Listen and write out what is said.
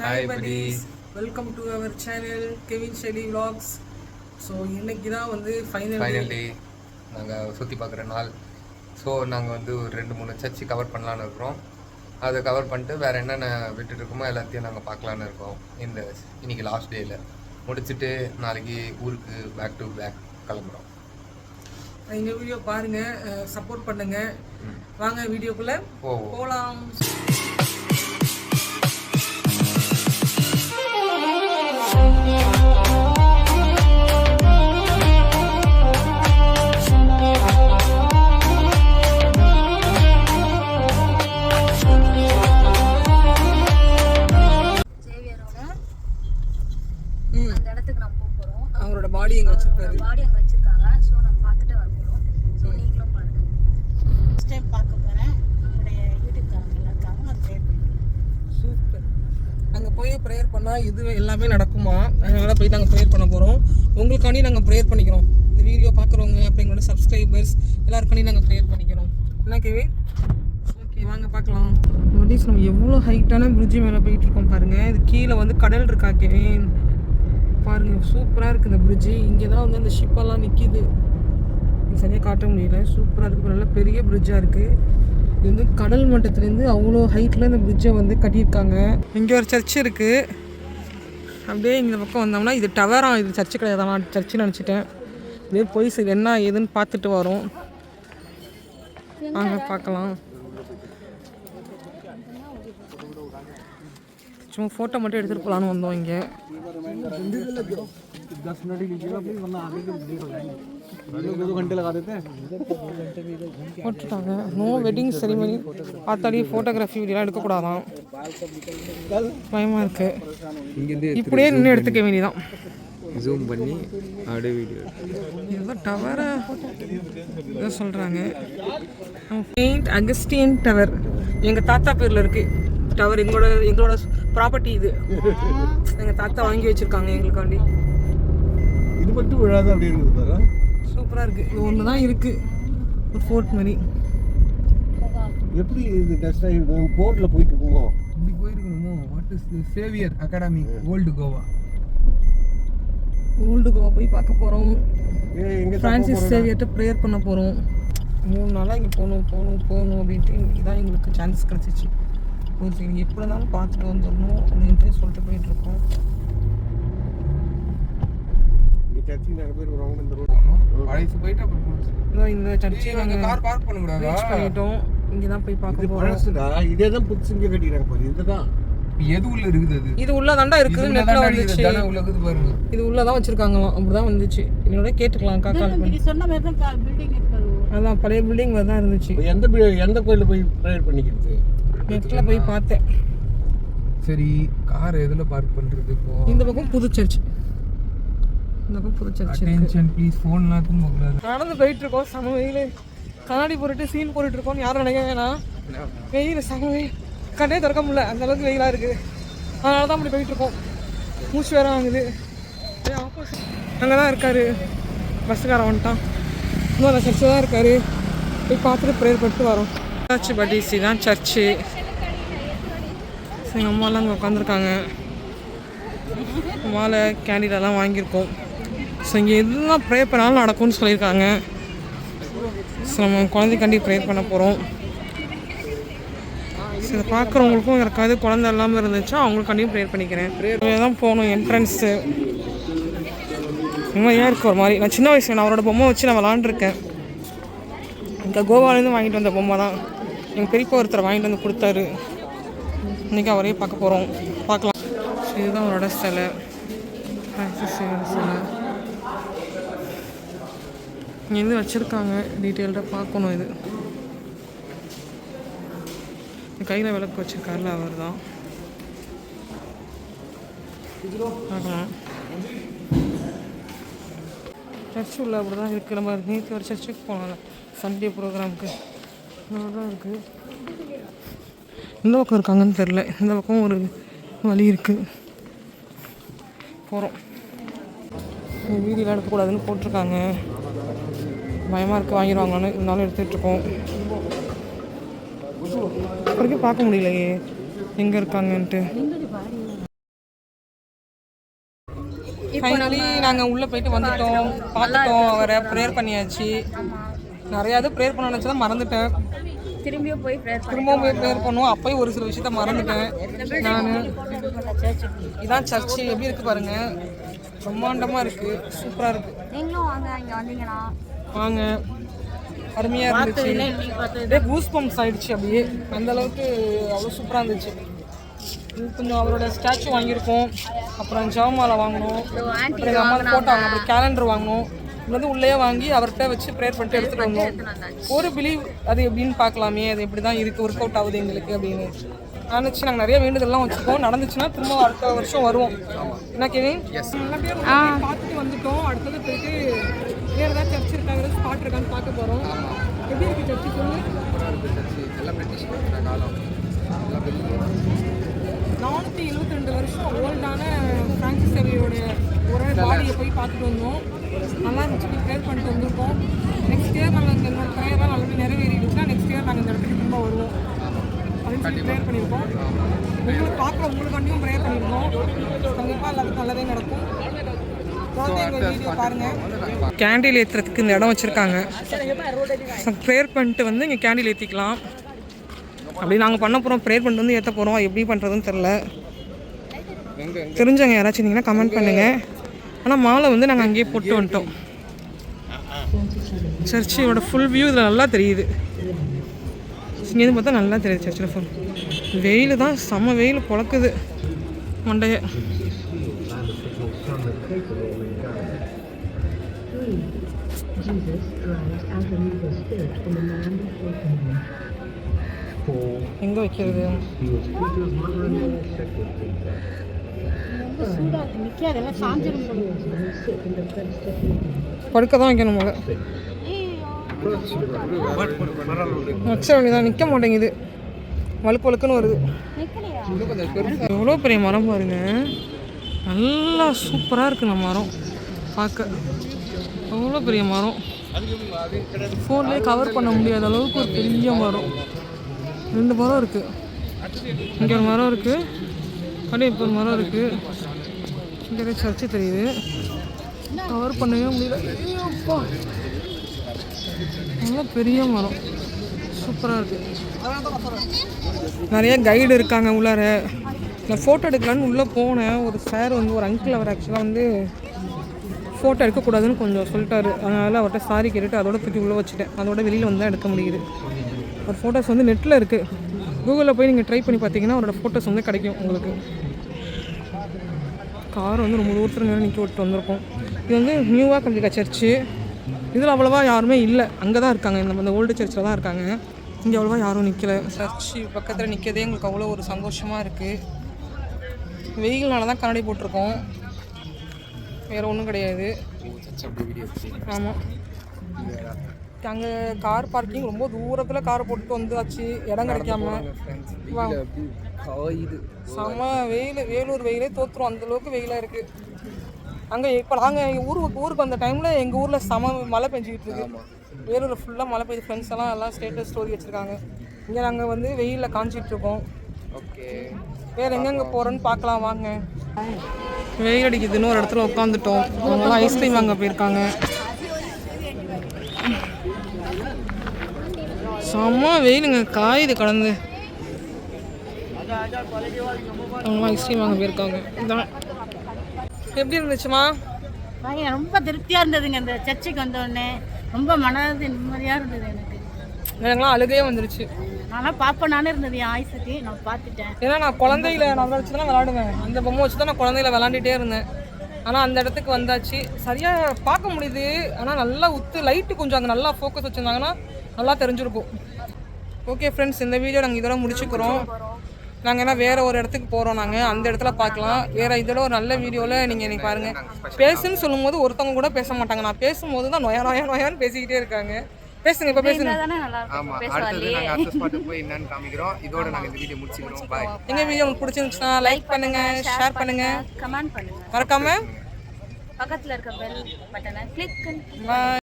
Hi buddies. Welcome to our channel Kevin Shelly vlogs. So இன்னைக்கு தான் வந்து final finally நாங்கள் சுற்றி பார்க்குற நாள். ஸோ நாங்கள் வந்து ஒரு ரெண்டு மூணு சர்ச்சு கவர் பண்ணலான்னு இருக்கிறோம். அதை கவர் பண்ணிட்டு வேறு என்னென்ன விட்டுட்டு இருக்கோமோ எல்லாத்தையும் நாங்கள் பார்க்கலான்னு இருக்கோம். இந்த இன்னைக்கு லாஸ்ட் டேயில் முடிச்சுட்டு நாளைக்கு ஊருக்கு பேக் டு பேக் கிளம்புறோம். எங்கள் வீடியோ பாருங்க. சப்போர்ட் பண்ணுங்க. வாங்க வீடியோக்குள்ள போகலாம் ஆனால் இது எல்லாமே நடக்குமா? அதனால போய் நாங்கள் ப்ரேயர் பண்ண போகிறோம் உங்களுக்காண்டி நாங்கள் ப்ரேயர் பண்ணிக்கிறோம். இந்த வீடியோ பார்க்குறவங்க அப்படி எங்களோட சப்ஸ்கிரைபர்ஸ் எல்லாருக்காண்டி நாங்கள் ப்ரேயர் பண்ணிக்கிறோம். என்ன கேவி? ஓகே வாங்க பார்க்கலாம் நோட்டீஸ் நம்ம எவ்வளோ ஹைட்டான பிரிட்ஜு மேலே போயிட்டு இருக்கோம் பாருங்கள் இது கீழே வந்து கடல் இருக்கா கேவி? பாருங்கள் சூப்பராக இருக்குது இந்த பிரிட்ஜு இங்கே தான் வந்து அந்த ஷிப்பெல்லாம் நிற்கிது சரியாக காட்ட முடியல. சூப்பராக இருக்குது நல்ல பெரிய பிரிட்ஜாக இருக்குது இது வந்து கடல் மட்டத்துலேருந்து அவ்வளோ ஹைட்டில் இந்த பிரிட்ஜை வந்து கட்டியிருக்காங்க. இங்கே ஒரு சர்ச் இருக்குது அப்படியே இந்த பக்கம் வந்தோம்னா இது டவரா இது சர்ச்சு கிடையாது நான் சர்ச்சு நினச்சிட்டேன். இதே போய் சரி என்ன ஏதுன்னு பார்த்துட்டு வரோம். வாங்க பார்க்கலாம். சும்மா ஃபோட்டோ மட்டும் எடுத்துகிட்டு போகலான்னு வந்தோம் இங்கே. போட்டுட்டாங்க நோ வெட்டிங் செரிமனி பார்த்தாலே ஃபோட்டோகிராஃபி வீடியோலாம் எடுக்கக்கூடாதான் பயமாக இருக்கு இப்படியே நின்று எடுத்துக்க வேண்டியதான் ஜூம் பண்ணி அப்படியே வீடியோ இதுதான் டவரை இதை சொல்கிறாங்க பெயிண்ட் அகஸ்டியன் டவர் எங்கள் தாத்தா பேரில் இருக்குது டவர் எங்களோட எங்களோட ப்ராப்பர்ட்டி இது எங்கள் தாத்தா வாங்கி வச்சுருக்காங்க எங்களுக்காண்டி மட்டும் விழாது அப்படி இருக்குது பாரு. சூப்பராக இருக்குது இது ஒன்று தான் இருக்குது ஒரு ஃபோர்ட் மாதிரி. எப்படி இது டெஸ்ட் ஆகிருக்கும் போர்ட்டில் போயிட்டு இருக்கோமோ? இப்படி போயிருக்கணுமோ? What is Xavier Academy old Goa old Goa போய் பார்க்க போகிறோம் ஃப்ரான்சிஸ் சேவியர்கிட்ட ப்ரேயர் பண்ண போகிறோம் மூணு நாளாக இங்கே போகணும் போகணும் போகணும் அப்படின்ட்டு இன்னைக்கு தான் எங்களுக்கு சான்ஸ் கிடச்சிச்சு. ஒரு சரி எப்படி இருந்தாலும் பார்த்துட்டு வந்துடணும் அப்படின்ட்டு சொல்லிட்டு போயிட்டுருக்கோம் இங்கே சர்ச்சுக்கு நிறைய பேர் வருவாங்க இந்த ரோடு பழைச்சு போயிட்டு அப்புறம் இதோ இந்த சர்ச்சை நாங்கள் கார் பார்க் பண்ணக்கூடாதா ரீச் பண்ணிட்டோம். இங்கே தான் போய் பார்க்க போகிறோம் பழசுடா. இதே தான் புதுசு இங்கே கட்டிக்கிறாங்க பாரு. இதுதான். எது உள்ள இருக்குது அது? இது இருக்குது உள்ளதாண்டா வந்துச்சு. இருக்குது, உள்ள இருக்குது பாருங்க. இது உள்ளதான் வச்சுருக்காங்களாம். அப்படி தான் வந்துச்சு. என்னோட கேட்டுக்கலாம். கால் பண்ணி. சொன்ன மாதிரி தான் பில்டிங் இருக்காது அதான் பழைய பில்டிங் தான் இருந்துச்சு. எந்த எந்த கோயிலில் போய் ப்ரேயர் பண்ணிக்கிறது? நெட்டில் போய் பார்த்தேன். சரி கார் எதுல பார்க் பண்றது இப்போ? இந்த பக்கம் புது சர்ச் இந்த பக்கம் போகக்கூடாது நடந்து போயிட்டு இருக்கோம் செம வெயில். கண்ணாடி போட்டுட்டு சீன் போட்டுட்டு இருக்கோம் யாரும் நினைக்க வேணாம். வெயில் செம வெயில். கண்ணே திறக்க முடியல. அந்த அளவுக்கு வெயிலாக இருக்குது அதனால தான் அப்படி போயிட்டு இருக்கோம் மூச்சு வேற வாங்குது. ஆப்போசிட் அங்கே தான் இருக்காரு. பஸ்ஸுக்காரன் வந்துட்டான். இன்னும் அந்த சர்ச்சு தான் இருக்காரு. போய் பார்த்துட்டு ப்ரேயர் பண்ணிட்டு வரோம். சர்ச் பட்டிசி தான் சர்ச்சு எங்கள் அம்மாலாம் அங்கே உட்காந்துருக்காங்க மாலை கேண்டிலெல்லாம் வாங்கியிருக்கோம். ஸோ இங்கே எதுலாம் ப்ரே பண்ணாலும் நடக்கும்னு சொல்லியிருக்காங்க. ஸோ நம்ம குழந்தைக்காண்டி ப்ரே பண்ண போகிறோம் ஸோ இதை பார்க்குறவங்களுக்கும் யாருக்காவது குழந்தை இல்லாமல் இருந்துச்சா அவங்களுக்காண்டியும் ப்ரேயர் பண்ணிக்கிறேன். ப்ரேயர் தான் போகணும் என்ட்ரன்ஸு உண்மையாக இருக்குது ஒரு மாதிரி. நான் சின்ன வயசில் நான் அவரோட பொம்மை வச்சு நான் விளாண்டுருக்கேன். இங்கே கோவாலேருந்து வாங்கிட்டு வந்த பொம்மை தான். எங்கள் பெரியப்பா ஒருத்தர் வாங்கிட்டு வந்து கொடுத்தாரு. இன்றைக்கி அவரையே பார்க்க போகிறோம் பார்க்கலாம். இதுதான் அவரோட சிலை. சிலை? இங்கேருந்து வச்சுருக்காங்க. டீட்டெயில்டாக பார்க்கணும் இது. கையில் விளக்கு வச்சுருக்காருல அவர் தான். பார்க்கலாம். சர்ச் உள்ள அப்படி தான் இருக்குது நம்ம நேற்று ஒரு சர்ச்சுக்கு போனோம்ல. சண்டே ப்ரோக்ராமுக்கு தான் இருக்குது இந்த பக்கம் இருக்காங்கன்னு தெரில இந்த பக்கம் ஒரு வழி இருக்குது போகிறோம் வீடியோலாம் எடுக்கக்கூடாதுன்னு போட்டிருக்காங்க. பயமாக இருக்குது வாங்கிடுவாங்கன்னு இருந்தாலும் எடுத்துகிட்டு இருக்கோம். வரைக்கும் பார்க்க முடியலையே எங்கே இருக்காங்கன்ட்டு. ஃபைனலி நாங்கள் உள்ளே போயிட்டு வந்துட்டோம். பார்த்துட்டோம் அவரை ப்ரேயர் பண்ணியாச்சு. நிறையா இது ப்ரேயர் பண்ண நினச்சா மறந்துட்டேன். திரும்பியும் போய் திரும்பவும் போய் ப்ரேயர் பண்ணுவோம் அப்போயும் ஒரு சில விஷயத்த மறந்துட்டேன். நான் இதான் சர்ச்சு எப்படி இருக்கு பாருங்க. பிரம்மாண்டமாக இருக்குது சூப்பராக இருக்குது நீங்களும் வாங்க இங்க வந்தீங்கன்னா. வாங்க. அருமையாக இருந்துச்சு. அப்படியே கூஸ் பம்ப்ஸ் ஆயிடுச்சு அப்படியே. அந்த அளவுக்கு அவ்வளோ சூப்பராக இருந்துச்சு. இது கொஞ்சம் அவரோட ஸ்டாச்சு வாங்கியிருக்கோம். அப்புறம் ஜவமாலை வாங்கினோம் அப்புறம் எங்கள் அம்மா வாங்கினோம் அப்புறம் கேலண்டர் வாங்கினோம் இது வந்து உள்ளே வாங்கி அவர்கிட்ட வச்சு ப்ரேயர் பண்ணிட்டு எடுத்துகிட்டு வந்தோம். ஒரு பிலீவ் அது எப்படின்னு பார்க்கலாமே. அது எப்படி தான் இருக்குது ஒர்க் அவுட் ஆகுது எங்களுக்கு அப்படின்னு. நினச்சி நாங்கள் நிறைய வேண்டுதல்லாம் வச்சுருக்கோம் நடந்துச்சுன்னா திரும்ப அடுத்த வருஷம் வருவோம். என்ன நல்ல பேர் போய் பார்த்துட்டு வந்துட்டோம். அடுத்தது போயிட்டு வேறு ஏதாவது இருக்கான்னு பார்க்க போகிறோம் எப்படி இருக்குது சர்ச்சு? சொல்லு எல்லாம் பிரிட்டிஷ் காலம். எல்லாம் வெளியே நானூற்றி எழுபத்தி ரெண்டு வருஷம் ஓல்டான பிரான்சிஸ் சேவையோடைய ஒரு பாடியை போய் பார்த்துட்டு வந்தோம். நல்லா இருந்துச்சு. போய் ப்ரேயர் பண்ணிட்டு வந்திருக்கோம். நெக்ஸ்ட் இயர் நாங்கள் இந்த என்னோட ப்ரேயர்லாம் நல்லபடி நிறைவேறிடுச்சுன்னா நெக்ஸ்ட் இயர் நாங்கள் இந்த இடத்துக்கு திரும்ப வருவோம். அப்படின்னு சொல்லி ப்ரேயர் பண்ணியிருக்கோம். உங்களுக்கு பார்க்குற உங்களுக்காண்டியும் ப்ரேயர் பண்ணியிருக்கோம். கண்டிப்பாக எல்லாத்துக்கும் நல்லதே நடக்கும். கேண்டில் ஏற்றுறதுக்கு இந்த இடம் வச்சுருக்காங்க. ப்ரேயர் பண்ணிட்டு வந்து இங்கே கேண்டில் ஏற்றிக்கலாம் அப்படி நாங்கள் பண்ண போகிறோம் ப்ரேயர் பண்ணிட்டு வந்து ஏற்ற போகிறோம் எப்படி பண்ணுறதுன்னு தெரில தெரிஞ்சவங்க யாராச்சும் இருந்தீங்கன்னா கமெண்ட் பண்ணுங்கள் ஆனால் மாலை வந்து நாங்கள் அங்கேயே போட்டு வந்துட்டோம். சர்ச்சோட ஃபுல் வியூ இதில் நல்லா தெரியுது. இங்கேருந்து பார்த்தா நல்லா தெரியுது சர்ச்சில் ஃபுல் வெயில் தான் செம்ம வெயில் பொழக்குது. மண்டைய. எங்கே வைக்கிறது நிற்காதெல்லாம் சாஞ்சிரும் போல. படுக்க தான் வைக்கணும் போல வச்ச வேண்டியதான் நிற்க மாட்டேங்குது. வழுக்கு வழுக்குன்னு வருது எவ்வளோ பெரிய மரம் பாருங்க. நல்லா சூப்பராக இருக்குது நம்ம மரம். பார்க்க. அவ்வளோ பெரிய மரம். ஃபோன்லேயே கவர் பண்ண முடியாத அளவுக்கு ஒரு பெரிய மரம். ரெண்டு மரம் இருக்குது இங்கே ஒரு மரம் இருக்குது அப்படியே இப்போ ஒரு மரம் இருக்குது இங்கே சர்ச்சை தெரியுது. கவர் பண்ணவே முடியல. ஐயோ, நல்லா பெரிய மரம். சூப்பராக இருக்குது நிறைய கைடு இருக்காங்க உள்ளார. நான் ஃபோட்டோ எடுக்கலான்னு உள்ளே போனேன். ஒரு சார் வந்து ஒரு அங்கிள் அவர் ஆக்சுவலாக வந்து ஃபோட்டோ எடுக்கக்கூடாதுன்னு கொஞ்சம் சொல்லிட்டாரு. அதனால் அவர்கிட்ட சாரி கேட்டுட்டு அதோட தூக்கி உள்ளே வச்சுட்டேன். அதோட வெளியில் வந்து தான் எடுக்க முடியுது. அவர் ஃபோட்டோஸ் வந்து நெட்டில் இருக்குது கூகுளில் போய் நீங்கள் ட்ரை பண்ணி பார்த்தீங்கன்னா அவரோட ஃபோட்டோஸ் வந்து கிடைக்கும் உங்களுக்கு. கார் வந்து ரொம்ப தூரத்தில் நேரம் நிற்க விட்டு வந்திருக்கோம். இது வந்து நியூவாக கல்விக்கா சர்ச்சு இதில் அவ்வளோவா யாருமே இல்லை. அங்கே தான் இருக்காங்க. இந்த இந்த ஓல்டு சர்ச்சில் தான் இருக்காங்க. இங்கே அவ்வளோவா யாரும் நிற்கல சர்ச்சு பக்கத்தில் நிற்கிறதே எங்களுக்கு அவ்வளோ ஒரு சந்தோஷமாக இருக்குது வெயில்னால தான் கண்ணாடி போட்டிருக்கோம். வேறு ஒன்றும் கிடையாது. ஆமாம் அங்கே கார் பார்க்கிங் ரொம்ப தூரத்தில் கார் போட்டுட்டு வந்தாச்சு. இடம் கிடைக்காம. செம்ம வெயில். வேலூர் வெயிலே தோற்றுரும் அந்த அளவுக்கு வெயிலாக இருக்குது அங்கே இப்போ நாங்கள் ஊருக்கு ஊருக்கு வந்த டைமில் எங்கள் ஊரில் செம மழை பெஞ்சிக்கிட்டு இருக்கு. வேலூரில் ஃபுல்லாக மழை பெய்யுது. ஃப்ரெண்ட்ஸ் எல்லாம் எல்லாம் ஸ்டேட்டஸ் ஸ்டோரி வச்சுருக்காங்க. இங்கே நாங்கள் வந்து வெயிலில் காஞ்சிட்டு இருக்கோம். ஓகே. வேறு எங்கெங்கே போகிறோன்னு பார்க்கலாம் வாங்க. வெயில் அடிக்குதுன்னு ஒரு இடத்துல உட்காந்துட்டோம் அவங்களாம் ஐஸ்கிரீம் வாங்க போயிருக்காங்க. செம்ம வெயிலுங்க. காயுது கடந்து. அவங்களாம் ஐஸ்கிரீம் வாங்க போயிருக்காங்க. இதான் எப்படி இருந்துச்சுமா? ரொம்ப திருப்தியா இருந்ததுங்க. இந்த சர்ச்சுக்கு வந்த உடனே ரொம்ப மனது நிம்மதியா இருந்தது எனக்கு. எனக்குலாம் அழுகையே வந்துருச்சு. நான்லாம் பாப்பனானு இருந்தது என் ஆயுசுக்கு நான் பார்த்துட்டேன். ஏன்னா நான் குழந்தையில நான் வச்சு தான் விளாடுவேன் அந்த பொம்மை வச்சு தான் நான் குழந்தையில விளாண்டுட்டே இருந்தேன். ஆனால் அந்த இடத்துக்கு வந்தாச்சு. சரியாக பார்க்க முடியுது. ஆனால் நல்லா உத்து லைட்டு கொஞ்சம் அங்கே நல்லா ஃபோக்கஸ் வச்சுருந்தாங்கன்னா நல்லா தெரிஞ்சிருக்கும். ஓகே ஃப்ரெண்ட்ஸ் இந்த வீடியோ நாங்கள் இதோட முடிச்சுக்கிறோம். நாங்கள் என்ன வேறு ஒரு இடத்துக்கு போகிறோம் நாங்கள் அந்த இடத்துல பார்க்கலாம். வேறு இதோட ஒரு நல்ல வீடியோவில் நீங்கள் இன்றைக்கி பாருங்கள் பேசுன்னு சொல்லும்போது ஒருத்தவங்க கூட பேச மாட்டாங்க. நான் பேசும்போது தான் நொயா நொயா நொயான்னு பேசிக்கிட்டே இருக்காங்க. பேசுங்க இப்போ பேசுங்க. ஆமா அடுத்தது நாங்க அடுத்த ஸ்பாட்டுக்கு போய் என்னன்னு காமிக்கிறோம். இதோட நாங்க இந்த வீடியோ முடிச்சுக்கிறோம். பாய் எங்கள் வீடியோ உங்களுக்கு பிடிச்சிருந்துச்சுன்னா லைக் பண்ணுங்கள் ஷேர் பண்ணுங்கள் கமெண்ட் பண்ணுங்க. மறக்காமல் பக்கத்துல இருக்க பெல் பட்டனை கிளிக் பாய்